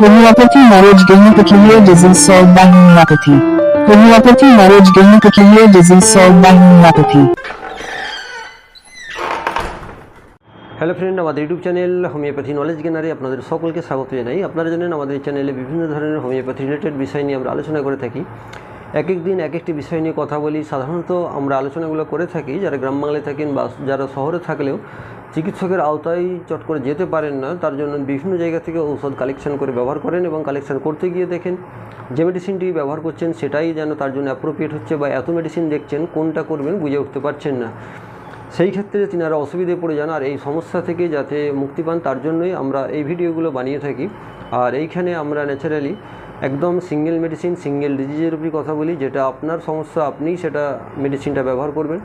Homeopathy marriage gynecophilia disease solved by homeopathy. Homeopathy marriage gynecophilia disease solved by homeopathy. Hello friend আমাদের YouTube channel homeopathy knowledge গেনারে আপনাদের সকলকে স্বাগত জানাই আপনারা জানেন আমাদের চ্যানেলে বিভিন্ন ধরনের হোমিওপ্যাথি রিলেটেড বিষয় নিয়ে আমরা আলোচনা করে থাকি এক এক দিন এক একটি বিষয় নিয়ে কথা বলি সাধারণত আমরা আলোচনাগুলো করে থাকি যারা গ্রাম বাংলায় থাকেন বা যারা শহরে থাকলেও চিকিৎসকের আওতায় চট করে যেতে পারেন না, তার জন্য বিভিন্ন জায়গা থেকে ঔষধ কালেকশন করে ব্যবহার করেন এবং কালেকশন করতে গিয়ে দেখেন যে মেডিসিনটি ব্যবহার করছেন সেটাই যেন তার জন্য অ্যাপ্রোপ্রিয়েট হচ্ছে বা এত মেডিসিন দেখছেন, কোনটা করবেন বুঝে উঠতে পারছেন না। সেই ক্ষেত্রে তিনারা অসুবিধে পড়ে যান আর এই সমস্যা থেকে যাতে মুক্তি পান, তার জন্যই আমরা এই ভিডিওগুলো বানিয়ে থাকি। আর এইখানে আমরা ন্যাচারালি একদম সিঙ্গেল মেডিসিন সিঙ্গেল ডিজিজের উপরই কথা বলি, যেটা আপনার সমস্যা, আপনিই সেটা মেডিসিনটা ব্যবহার করবেন।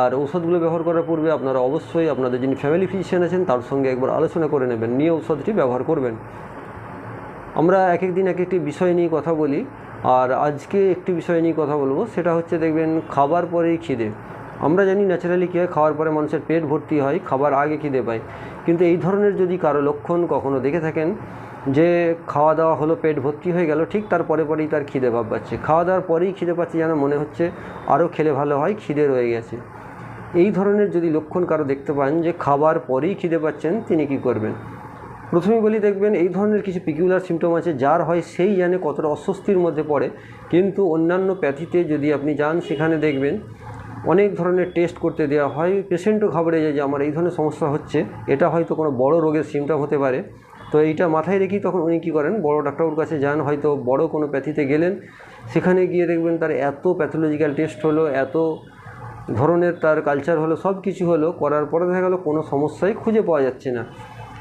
আর ঔষধগুলো ব্যবহার করার পূর্বে আপনারা অবশ্যই আপনাদের যিনি ফ্যামিলি ফিজিশিয়ান আছেন, তার সঙ্গে একবার আলোচনা করে নেবেন, নিয়ে ঔষধটি ব্যবহার করবেন। আমরা এক এক দিন এক একটি বিষয় নিয়ে কথা বলি, আর আজকে একটি বিষয় নিয়ে কথা বলব, সেটা হচ্ছে দেখবেন খাবার পরেই খিদে। আমরা জানি ন্যাচারালি কী হয়, খাওয়ার পরে মানুষের পেট ভর্তি হয়, খাবার আগে খিদে পায়। কিন্তু এই ধরনের যদি কারও লক্ষণ কখনো দেখে থাকেন যে খাওয়া দাওয়া হলো, পেট ভর্তি হয়ে গেল, ঠিক তার পরে পরেই তার খিদে ভাব পাচ্ছে। খাওয়া দাওয়ার পরেই খিদে পাচ্ছে যেন মনে হচ্ছে আরও খেলে ভালো হয়, খিদে রয়ে গেছে। এই ধরনের যদি লক্ষণ কারও দেখতে পান যে খাবার পরেই খিদে পাচ্ছেন, তিনি কি করবেন? প্রথমেই বলি, দেখবেন এই ধরনের কিছু পিকিউলার সিমটম আছে, যার হয় সেই জানে কতটা অস্বস্তির মধ্যে পড়ে। কিন্তু অন্যান্য প্যাথিতে যদি আপনি যান, সেখানে দেখবেন অনেক ধরনের টেস্ট করতে দেওয়া হয়। পেশেন্টও ঘাবড়ে যায় যে, আমার এই ধরনের সমস্যা হচ্ছে। এটা হয়তো কোনো বড় রোগের সিমটম হতে পারে। তো এইটা মাথায় রেখেই তখন উনি কী করেন, বড় ডাক্তারবাবুর কাছে যান, হয়তো বড় কোনো প্যাথিতে গেলেন। সেখানে গিয়ে দেখবেন তার এত প্যাথোলজিক্যাল টেস্ট হলো, এত ধরনের তার কালচার হলো, সব কিছু হলো, করার পরে দেখা গেলো কোনো সমস্যাই খুঁজে পাওয়া যাচ্ছে না।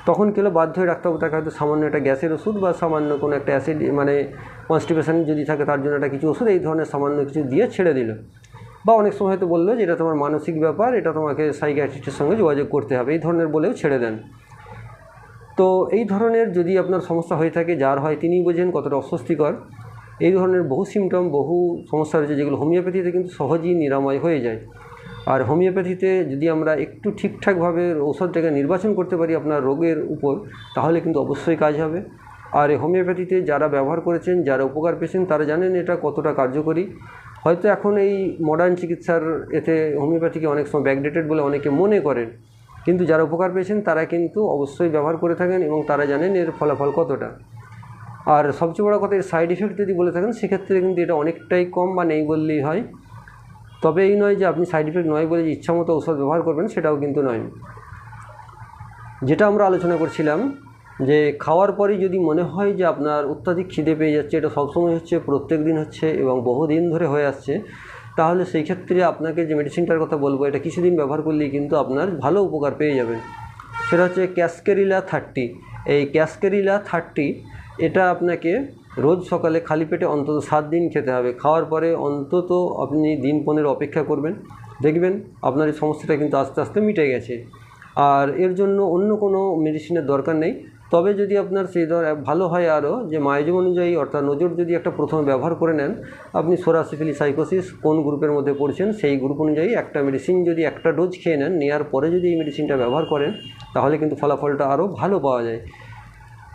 তখন কেলো বাধ্য হয়ে ডাক্তারবাবু তাকে হয়তো সামান্য একটা গ্যাসের ওষুধ বা সামান্য কোনো একটা অ্যাসিড মানে কনস্টিপেশন যদি থাকে তার জন্য একটা কিছু ওষুধ, এই ধরনের সামান্য কিছু দিয়ে ছেড়ে দিল। বা অনেক সময় হয়তো বলল যে, এটা তোমার মানসিক ব্যাপার, এটা তোমাকে সাইকিয়াট্রিস্টের সঙ্গে যোগাযোগ করতে হবে। এই ধরনের বলেও ছেড়ে দেন। তো এই ধরনের যদি আপনার সমস্যা হয়ে থাকে, যার হয় তিনিই বোঝেন কতটা অস্বস্তিকর, এই ধরনের বহু সিমটম বহু সমস্যা রয়েছে যেগুলো হোমিওপ্যাথিতে কিন্তু সহজেই নিরাময় হয়ে যায়। আর হোমিওপ্যাথিতে যদি আমরা একটু ঠিকঠাকভাবে ঔষধটাকে নির্বাচন করতে পারি আপনার রোগের উপর, তাহলে কিন্তু অবশ্যই কাজ হবে। আর এই হোমিওপ্যাথিতে যারা ব্যবহার করেছেন, যারা উপকার পেয়েছেন, তারা জানেন এটা কতটা কার্যকরী। হয়তো এখন এই মডার্ন চিকিৎসার এতে হোমিওপ্যাথিকে অনেক সময় ব্যাকডেটেড বলে অনেকে মনে করেন। কিন্তু যারা উপকার পেয়েছেন, তারা কিন্তু অবশ্যই ব্যবহার করে থাকেন এবং তারা জানেন এর ফলাফল কতটা। আর সবচেয়ে বড় কথা, এর সাইড ইফেক্ট যদি বলে থাকেন, সেক্ষেত্রে কিন্তু এটা অনেকটাই কম বা নেই বললেই হয়। তবে এই নয় যে আপনি সাইড ইফেক্ট নয় বলে যে ইচ্ছামতো ঔষধ ব্যবহার করবেন, সেটাও কিন্তু নয়। যেটা আমরা আলোচনা করছিলাম, যে খাওয়ার পরেই যদি মনে হয় যে আপনার অত্যাধিক খিদে পেয়ে যাচ্ছে, এটা সবসময় হচ্ছে প্রত্যেক দিন হচ্ছে এবং বহুদিন ধরে হয়ে আসছে তাহলে সেই ক্ষেত্রে আপনাকে যে মেডিসিনটার কথা বলব, এটা কিছুদিন ব্যবহার করলেই কিন্তু আপনার ভালো উপকার পেয়ে যাবেন। সেটা হচ্ছে ক্যাসকেরিলা থার্টি এই ক্যাসকেরিলা থার্টি এটা আপনাকে রোজ সকালে খালি পেটে অন্তত সাত দিন খেতে হবে। খাওয়ার পরে অন্তত আপনি দিন পনেরো অপেক্ষা করবেন। দেখবেন আপনার এই সমস্যাটা কিন্তু আস্তে আস্তে মিটে গেছে। আর এর জন্য অন্য কোনো মেডিসিনের দরকার নেই। তবে যদি আপনার সেই ধর ভালো হয় আরও, যে মায়োজম অনুযায়ী অর্থাৎ নজর যদি একটা প্রথমে ব্যবহার করে নেন, আপনি সোরাসিফিলি সাইকোসিস কোন গ্রুপের মধ্যে পড়ছেন সেই গ্রুপ অনুযায়ী একটা মেডিসিন যদি একটা ডোজ খেয়ে নেন নেওয়ার পরে যদি এই মেডিসিনটা ব্যবহার করেন, তাহলে কিন্তু ফলাফলটা আরও ভালো পাওয়া যায়।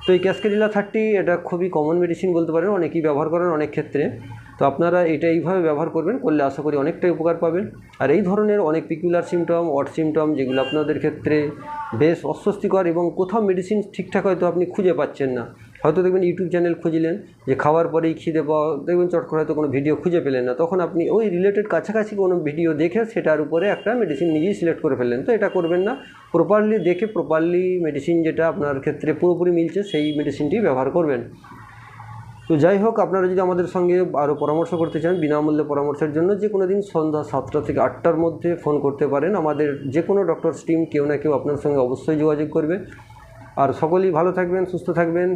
তো এই ক্যাসকেরিলা থার্টি এটা খুবই কমন মেডিসিন বলতে পারেন, অনেকেই ব্যবহার করেন অনেক ক্ষেত্রে। তো আপনারা এটা এইভাবে ব্যবহার করবেন, করলে আশা করি অনেকটাই উপকার পাবেন। আর এই ধরনের অনেক পিকুলার সিমটম অট সিমটম যেগুলো আপনাদের ক্ষেত্রে বেশ অস্বস্তিকর এবং কোথাও মেডিসিন ঠিকঠাক হয়তো আপনি খুঁজে পাচ্ছেন না। হয়তো দেখবেন ইউটিউব চ্যানেল খুঁজলেন যে খাওয়ার পরেই খিদে পাওয়া, দেখবেন চট করে হয়তো কোনো ভিডিও খুঁজে পেলেন না। তখন আপনি ওই রিলেটেড কাছাকাছি কোনো ভিডিও দেখে সেটার উপরে একটা মেডিসিন নিজেই সিলেক্ট করে ফেললেন। তো এটা করবেন না প্রপারলি দেখে প্রপারলি মেডিসিন যেটা আপনার ক্ষেত্রে পুরোপুরি মিলছে, সেই মেডিসিনটি ব্যবহার করবেন। তো যাই হোক, আপনারা যদি আমাদের সঙ্গে আরও পরামর্শ করতে চান, বিনামূল্যে পরামর্শের জন্য যে কোনো দিন সন্ধ্যা সাতটা থেকে আটটার মধ্যে ফোন করতে পারেন। আমাদের যে কোনো ডক্টর টিম কেউ না কেউ আপনার সঙ্গে অবশ্যই যোগাযোগ করবে। আর সকলেই ভালো থাকবেন, সুস্থ থাকবেন।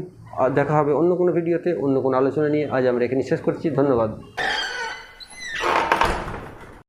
আর দেখা হবে অন্য কোনো ভিডিওতে অন্য কোনো আলোচনা নিয়ে। আজ আমরা এখানে শেষ করছি। ধন্যবাদ।